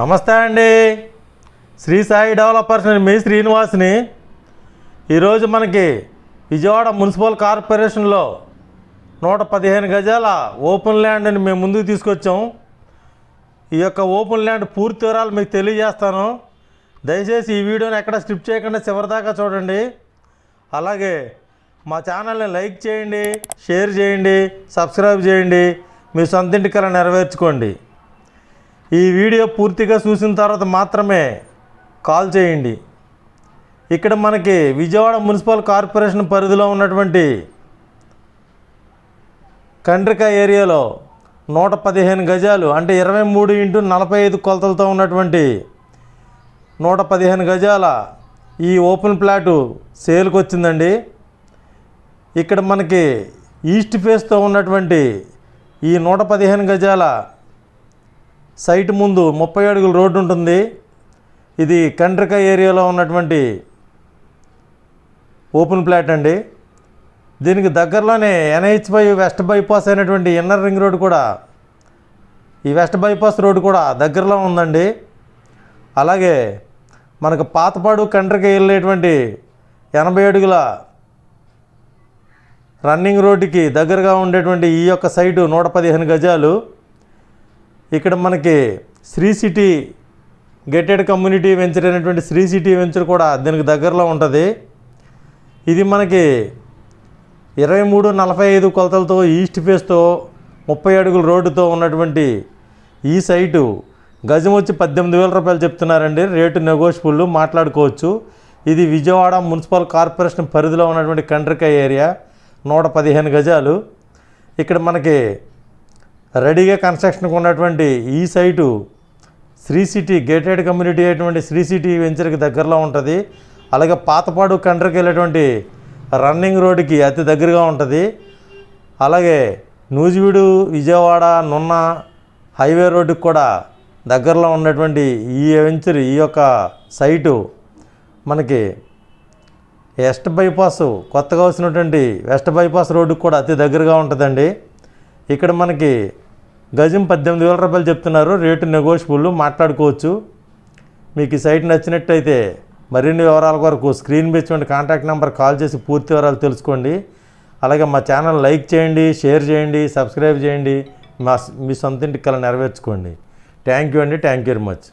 నమస్తే అండి. శ్రీ సాయి డెవలపర్స్ నేను మీ శ్రీనివాస్ని. ఈరోజు మనకి విజయవాడ మున్సిపల్ కార్పొరేషన్లో నూట పదిహేను గజాల ఓపెన్ ల్యాండ్ని మేము ముందుకు తీసుకొచ్చాం. ఈ యొక్క ఓపెన్ ల్యాండ్ పూర్తి వివరాలు మీకు తెలియజేస్తాను. దయచేసి ఈ వీడియోని ఎక్కడ స్కిప్ చేయకుండా చివరిదాకా చూడండి. అలాగే మా ఛానల్ని లైక్ చేయండి షేర్ చేయండి సబ్స్క్రైబ్ చేయండి. మీ సొంత ఇంటికల నెరవేర్చుకోండి. ఈ వీడియో పూర్తిగా చూసిన తర్వాత మాత్రమే కాల్ చేయండి. ఇక్కడ మనకి విజయవాడ మున్సిపల్ కార్పొరేషన్ పరిధిలో ఉన్నటువంటి కండ్రిక ఏరియాలో నూట పదిహేను గజాలు అంటే ఇరవై మూడు ఇంటూ నలభై ఐదు కొలతలతో ఉన్నటువంటి నూట పదిహేను గజాల ఈ ఓపెన్ ప్లాటు సేల్కి వచ్చిందండి. ఇక్కడ మనకి ఈస్ట్ ఫేస్తో ఉన్నటువంటి ఈ నూట పదిహేను గజాల సైట్ ముందు ముప్పై అడుగుల రోడ్డు ఉంటుంది. ఇది కండ్రిక ఏరియాలో ఉన్నటువంటి ఓపెన్ ప్లాట్ అండి. దీనికి దగ్గరలోనే ఎన్హెచ్ బై వెస్ట్ బైపాస్ అయినటువంటి ఇన్నర్ రింగ్ రోడ్ కూడా ఈ వెస్ట్ బైపాస్ రోడ్ కూడా దగ్గరలో ఉందండి. అలాగే మనకు పాతపాడు కండ్రికి వెళ్ళేటువంటి ఎనభై అడుగుల రన్నింగ్ రోడ్డుకి దగ్గరగా ఉండేటువంటి ఈ యొక్క సైటు నూట పదిహేను గజాలు. ఇక్కడ మనకి Sri City gated community venture అయినటువంటి శ్రీ సిటీ వెంచర్ కూడా దీనికి దగ్గరలో ఉంటుంది. ఇది మనకి ఇరవై మూడు నలభై ఐదు కొలతలతో ఈస్ట్ ఫేస్తో ముప్పై అడుగుల రోడ్డుతో ఉన్నటువంటి ఈ సైటు గజం వచ్చి పద్దెనిమిది వేల రూపాయలు చెప్తున్నారండి. రేటు నెగోషియబుల్ మాట్లాడుకోవచ్చు. ఇది విజయవాడ మున్సిపల్ కార్పొరేషన్ పరిధిలో ఉన్నటువంటి కండ్రిక ఏరియా నూట పదిహేను గజాలు. ఇక్కడ మనకి రెడీగా కన్స్ట్రక్షన్కి ఉన్నటువంటి ఈ site Sri City gated community అయినటువంటి శ్రీ సిటీ వెంచర్కి దగ్గరలో ఉంటుంది. అలాగే పాతపాడు కండ్రికి వెళ్ళేటువంటి రన్నింగ్ రోడ్డుకి అతి దగ్గరగా ఉంటుంది. అలాగే నూజివీడు విజయవాడ నున్న హైవే రోడ్డుకి కూడా దగ్గరలో ఉన్నటువంటి ఈ వెంచర్ ఈ యొక్క సైటు మనకి వెస్ట్ బైపాస్ కొత్తగా వచ్చినటువంటి వెస్ట్ బైపాస్ రోడ్డుకి కూడా అతి దగ్గరగా ఉంటుందండి. ఇక్కడ మనకి గజం పద్దెనిమిది వేల రూపాయలు చెప్తున్నారు. రేటు నెగోషియబుల్ మాట్లాడుకోవచ్చు. మీకు ఈ సైట్ నచ్చినట్టయితే మరిన్ని వివరాల కొరకు స్క్రీన్ పెంచుకోండి కాంటాక్ట్ నెంబర్ కాల్ చేసి పూర్తి వివరాలు తెలుసుకోండి. అలాగే మా ఛానల్ లైక్ చేయండి షేర్ చేయండి సబ్స్క్రైబ్ చేయండి. మా మీ సొంత ఇంటికి కల నెరవేర్చుకోండి. థ్యాంక్ యూ అండి. Thank you very much.